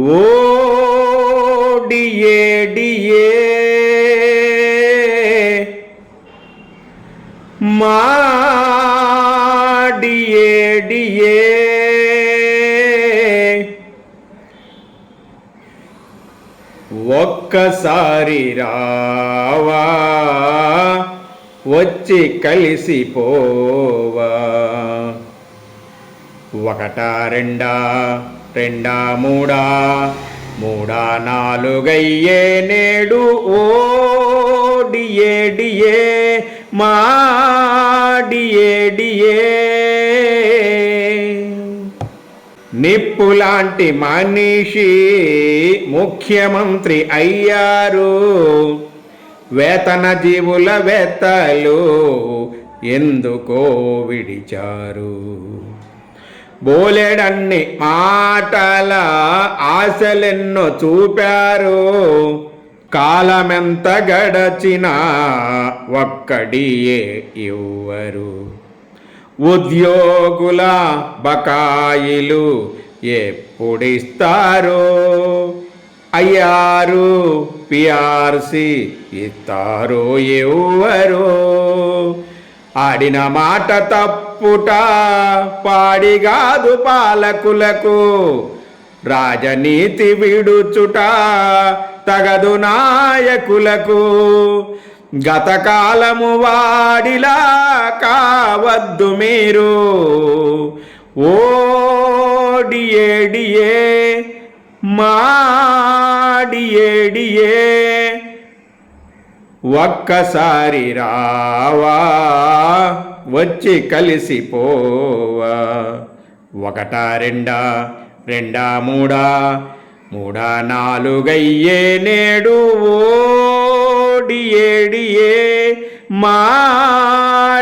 ఓ డియే మా డియే ఒక్కసారి రావా వచ్చి కలిసిపోవా. ఒకటా రెండా? రెండా మూడా మూడా నాలుగయ్యే నేడు ఓ డియే డియే మా డియే డియే నిప్పులాంటి మనిషి ముఖ్యమంత్రి అయ్యారు. వేతన జీవుల వేత్తలు ఎందుకో విడిచారు. బోలెడన్ని మాటల ఆశలెన్నో చూపారు. కాలమెంత గడచినా ఒక్కడియే ఇవ్వరు. ఉద్యోగుల బకాయిలు ఎప్పుడిస్తారు? అయ్యారు పిఆర్సి ఇస్తారు ఎవ్వరు? ఆడిన మాట తప్పుట పాడిగాదు పాలకులకు. రాజనీతి విడుచుట తగదు నాయకులకు. గతకాలము వాడిలా కావద్దు మీరు. ఓ మాడియేడియే ఒక్కసారి రావా వచ్చి కలిసిపోవా ఒకటా రెండా రెండా మూడా మూడా నాలుగయ్యే నేడు ఓడియేడియే మాడియేడియే